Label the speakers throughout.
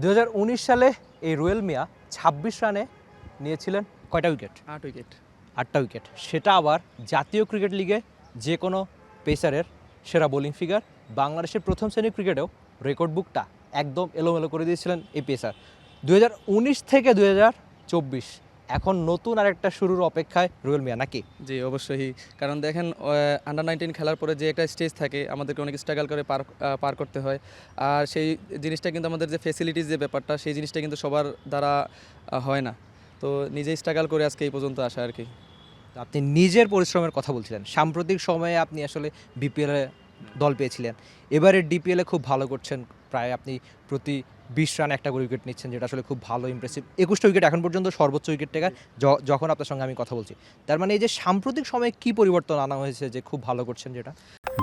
Speaker 1: দু হাজার উনিশ সালে এই রুয়েল মিয়া ছাব্বিশ রানে নিয়েছিলেন কয়টা উইকেট?
Speaker 2: আট উইকেট।
Speaker 1: আটটা উইকেট। সেটা আবার জাতীয় ক্রিকেট লিগে যে কোনো পেসারের সেরা বোলিং ফিগার বাংলাদেশের প্রথম শ্রেণির ক্রিকেটেও রেকর্ড বুকটা একদম এলোমেলো করে দিয়েছিলেন এই পেসার। দু হাজার উনিশ থেকে দু হাজার চব্বিশ এখন নতুন আর একটা শুরুর অপেক্ষায় রুয়েল মিয়া নাকি?
Speaker 2: জি অবশ্যই। কারণ দেখেন আন্ডার নাইনটিন খেলার পরে যে একটা স্টেজ থাকে আমাদেরকে অনেক স্ট্রাগল করে পার পার করতে হয়। আর সেই জিনিসটা কিন্তু আমাদের যে ফেসিলিটিস যে ব্যাপারটা সেই জিনিসটা কিন্তু সবার দ্বারা হয় না। তো নিজেই স্ট্রাগল করে আজকে এই পর্যন্ত আসা আর কি।
Speaker 1: আপনি নিজের পরিশ্রমের কথা বলছিলেন। সাম্প্রতিক সময়ে আপনি আসলে বিপিএলে দল পেয়েছিলেন। এবারে ডিপিএলে খুব ভালো করছেন। প্রায় আপনি প্রতি বিশ রান একটা করে উইকেট নিচ্ছেন, যেটা আসলে খুব ভালো ইমপ্রেসিভ একুশটা উইকেট এখন পর্যন্ত সর্বোচ্চ উইকেট টেকার যখন আপনার সঙ্গে আমি কথা বলছি। তার মানে এই যে সাম্প্রতিক সময়ে কি পরিবর্তন আনা হয়েছে যে খুব ভালো করছেন যেটা?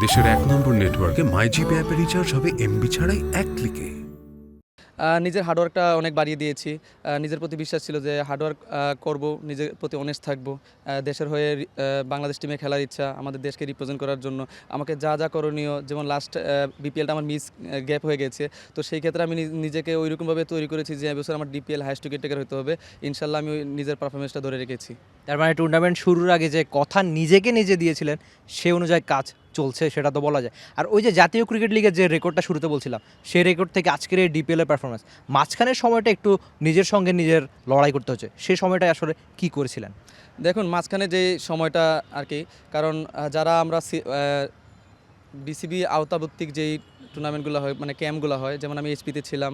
Speaker 3: দেশের এক নম্বর নেটওয়ার্কে মাইজিপি অ্যাপে রিচার্জ হবে এমবি ছাড়াই এক ক্লিকে
Speaker 2: নিজের হার্ডওয়ার্কটা অনেক বাড়িয়ে দিয়েছি। নিজের প্রতি বিশ্বাস ছিল যে হার্ডওয়ার্ক করব, নিজের প্রতি অনেস্ট থাকব। দেশের হয়ে বাংলাদেশ টিমে খেলার ইচ্ছা, আমাদের দেশকে রিপ্রেজেন্ট করার জন্য। আমাকে যা যা করণীয়, যেমন লাস্ট বিপিএলটা আমার মিস গ্যাপ হয়ে গেছে। তো সেই ক্ষেত্রে আমি নিজেকে ওইরকমভাবে তৈরি করেছি যে, এবছর আমার ডিপিএল হাইস্ট উইকেট টেকার হতে হবে। ইনশাল্লাহ আমি নিজের পারফরমেন্সটা ধরে রেখেছি।
Speaker 1: তার মানে টুর্নামেন্ট শুরুর আগে যে কথা নিজেকে নিজে দিয়েছিলেন, সে অনুযায়ী কাজ চলছে, সেটা তো বলা যায়। আর ওই যে জাতীয় ক্রিকেট লিগের যে রেকর্ডটা শুরুতে বলছিলাম, সেই রেকর্ড থেকে আজকের এই ডিপিএলের পারফরমেন্স মাঝখানের সময়টা একটু নিজের সঙ্গে নিজের লড়াই করতে হচ্ছে, সেই সময়টা আসলে কি করেছিলেন?
Speaker 2: দেখুন, মাঝখানে যে সময়টা আর কি, কারণ যারা আমরা বিসিবি আওতাভিত্তিক যেই টুর্নামেন্টগুলো হয় মানে ক্যাম্পগুলো হয়। যেমন আমি এইচপিতে ছিলাম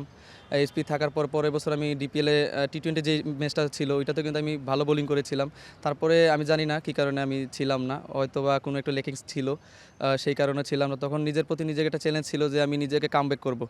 Speaker 2: এইচপি থাকার পর পরের বছর আমি ডিপিএলে টি টোয়েন্টি যে ম্যাচটা ছিল, ওইটাতে কিন্তু আমি ভালো বোলিং করেছিলাম। তারপরে আমি জানি না কী কারণে আমি ছিলাম না হয়তো বা কোনো একটা লেকিংস ছিল সেই কারণে ছিলাম না। তখন নিজের প্রতি নিজেকে একটা চ্যালেঞ্জ ছিল যে আমি নিজেকে কামব্যাক করব।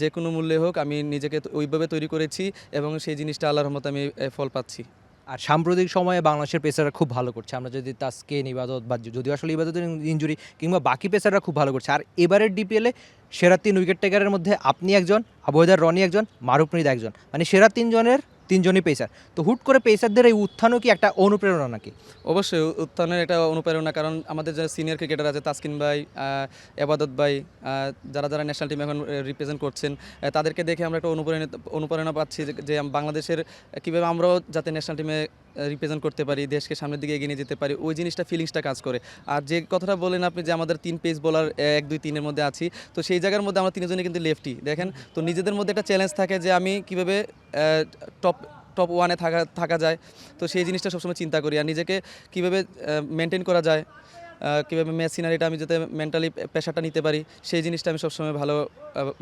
Speaker 2: যে কোনো মূল্যে হোক, আমি নিজেকে ওইভাবে তৈরি করেছি এবং সেই জিনিসটা আল্লাহর রহমতে আমি ফল পাচ্ছি।
Speaker 1: আর সাম্প্রতিক সময়ে বাংলাদেশের পেসাররা খুব ভালো করছে। আমরা যদি তাসকেন ইবাদত বা যদিও আসলে ইবাদতের ইঞ্জুরি কিংবা বাকি পেসাররা খুব ভালো করছে। আর এবারের ডিপিএলে সেরা তিন উইকেট টেকারের মধ্যে আপনি একজন আবহাওয়ার রনি একজন, মারুফ মৃদ একজন। মানে সেরা তিনজনের তিনজনই পেসার তো হুট করে পেসারদের এই উত্থানও কি একটা অনুপ্রেরণা নাকি?
Speaker 2: অবশ্যই উত্থানের একটা অনুপ্রেরণা, কারণ আমাদের যারা সিনিয়র ক্রিকেটার আছে, তাসকিন ভাই এবাদত ভাই যারা যারা ন্যাশনাল টিম এখন রিপ্রেজেন্ট করছেন তাদেরকে দেখে আমরা একটা অনুপ্রেরণা অনুপ্রেরণা পাচ্ছি যে- বাংলাদেশের কীভাবে আমরাও যাতে ন্যাশনাল টিমে রিপ্রেজেন্ট করতে পারি, দেশকে সামনের দিকে এগিয়ে নিয়ে যেতে পারি, ওই জিনিসটা ফিলিংসটা কাজ করে। আর যে কথাটা বলেন আপনি যে আমাদের তিন পেজ বোলার এক, দুই, তিনের মধ্যে আছি, তো সেই জায়গার মধ্যে আমরা তিনজনই কিন্তু লেফটি দেখেন? তো নিজেদের মধ্যে একটা চ্যালেঞ্জ থাকে যে আমি কীভাবে টপ টপ ওয়ানে থাকা থাকা যায়, তো সেই জিনিসটা সবসময় চিন্তা করি। আর নিজেকে কীভাবে মেনটেন করা যায় কীভাবে ম্যাচ সিনারিটা আমি যাতে মেন্টালি প্রেশারটা নিতে পারি, সেই জিনিসটা আমি সবসময় ভালো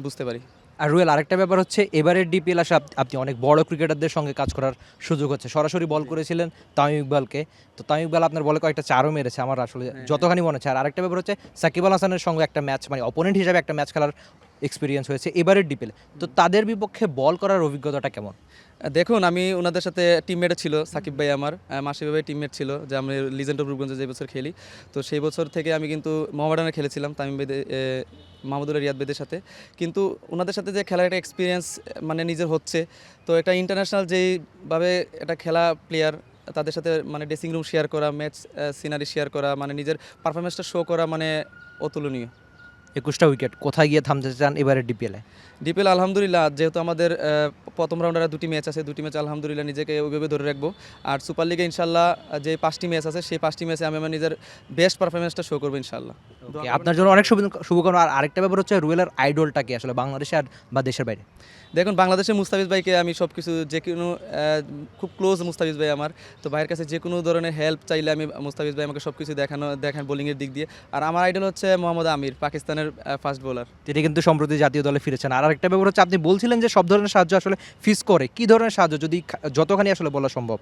Speaker 2: বুঝতে পারি।
Speaker 1: আর রুয়েল আরেকটা ব্যাপার হচ্ছে এবারের ডিপিএল আসে আপনি অনেক বড় ক্রিকেটারদের সঙ্গে কাজ করার সুযোগ হচ্ছে। সরাসরি বল করেছিলেন তামিম ইকবালকে। তো তামিম ইকবাল আপনার বলে কয়েকটা চারও মেরেছে আমার আসলে যতখানি মনে হচ্ছে। আর আরেকটা ব্যাপার হচ্ছে সাকিব আল হাসানের সঙ্গে একটা ম্যাচ মানে অপোনেন্ট হিসাবে একটা ম্যাচ খেলার এক্সপিরিয়েন্স হয়েছে এবারের ডিপিএলে তো তাদের বিপক্ষে বল করার অভিজ্ঞতাটা কেমন?
Speaker 2: দেখুন আমি ওনাদের সাথে টিমমেট ছিল সাকিব ভাই আমার। মাসিব ভাই টিমমেট ছিল যে আমি লিজেন্ড অফ রূপগঞ্জে যে বছর খেলি। তো সেই বছর থেকে আমি কিন্তু মোহামেডানে খেলেছিলাম তামিম বেদে মাহমুদুল্লাহ রিয়াদ বেদের সাথে। কিন্তু ওনাদের সাথে যে খেলার একটা এক্সপিরিয়েন্স মানে নিজের হচ্ছে তো এটা ইন্টারন্যাশনাল যেইভাবে এটা খেলা প্লেয়ার তাদের সাথে মানে ড্রেসিং রুম শেয়ার করা ম্যাচ সিনারি শেয়ার করা মানে নিজের পারফরমেন্সটা শো করা মানে অতুলনীয়।
Speaker 1: একুশটা উইকেট কোথায় গিয়ে থামতে চান এবারের ডিপিএলে
Speaker 2: ডিপিএল আলহামদুলিল্লাহ যেহেতু আমাদের প্রথম রাউন্ডের দুটি ম্যাচ আছে দুটি ম্যাচ আলহামদুলিল্লাহ নিজেকে ওইভাবে ধরে রাখব। আর সুপার লিগে ইনশাল্লাহ যে পাঁচটি ম্যাচ আছে সেই পাঁচটি ম্যাচে আমি আমার নিজের বেস্ট পারফরমেন্সটা শো করব ইনশাল্লাহ।
Speaker 1: আপনার জন্য অনেক শুভকামনা। আর আরেকটা ব্যাপার হচ্ছে রুয়েলের আইডলটা কি আসলে বাংলাদেশে আর বা দেশের বাইরে?
Speaker 2: দেখুন বাংলাদেশের মুস্তাফিজ ভাইকে আমি সব কিছু যে কোনো খুব ক্লোজ মুস্তাফিজ ভাই আমার। তো ভাইয়ের কাছে যে কোনো ধরনের হেল্প চাইলে আমি মুস্তাফিজ ভাই আমাকে সব কিছু দেখানো দেখান বোলিংয়ের দিক দিয়ে। আর আমার আইডল হচ্ছে মোহাম্মদ আমির পাকিস্তানের ফাস্ট বোলার
Speaker 1: তিনি কিন্তু সম্প্রতি জাতীয় দলে ফিরেছেন। আর আরেকটা ব্যাপার হচ্ছে আপনি বলছিলেন যে সব ধরনের সাহায্য আসলে ফিস করে। কি ধরনের সাহায্য? যদি যতখানি আসলে বলা সম্ভব।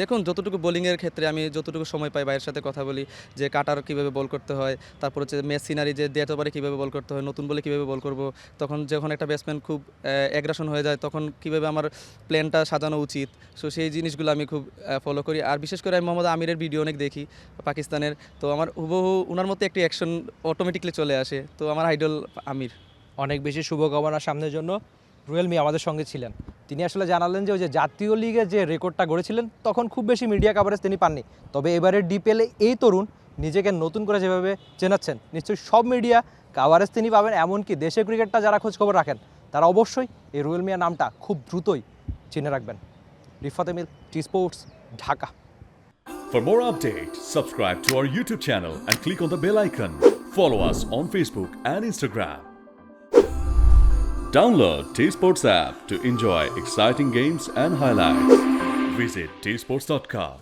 Speaker 2: দেখুন যতটুকু বোলিংয়ের ক্ষেত্রে আমি যতটুকু সময় পাই ভাইয়ের সাথে কথা বলি যে কাটার কীভাবে বল করতে হয় তারপর হচ্ছে ম্যাচ সিনারি যে ডেট ওভারে কীভাবে বল করতে হয়, নতুন বলে কীভাবে বল করব, তখন যখন একটা ব্যাটসম্যান খুব অ্যাগ্রাসন হয়ে যায়, তখন কীভাবে আমার প্ল্যানটা সাজানো উচিত। সো সেই জিনিসগুলো আমি খুব ফলো করি। আর বিশেষ করে আমি মোহাম্মদ আমিরের ভিডিও অনেক দেখি, পাকিস্তানের। তো আমার হুবহু ওনার মতো একটি অ্যাকশন অটোমেটিকলি চলে আসে। তো আমার আইডল আমির।
Speaker 1: অনেক বেশি শুভকামনা সামনের জন্য রুয়েল মি আমাদের সঙ্গে ছিলেন। তিনি আসলে জানালেন যে, ওই যে জাতীয় লিগে যে রেকর্ডটা গড়েছিলেন, তখন খুব বেশি মিডিয়া কাভারেজ তিনি পাননি। তবে এবারের ডিপিএলে এই তরুণ নিজেকে নতুন করে যেভাবে চেনাচ্ছেন নিশ্চয়ই সব মিডিয়া কাভারেজ তিনি পাবেন এমনকি দেশের ক্রিকেটটা যারা খোঁজ খবর রাখেন তারা অবশ্যই এই রুয়েল মিয়া নামটা খুব দ্রুতই চিনে রাখবেন Rifat Emil T sports Dhaka
Speaker 4: For more updates, subscribe to our YouTube channel and click on the bell icon. Follow us on Facebook and Instagram. Download T Sports app to enjoy exciting games and highlights. Visit tsports.com.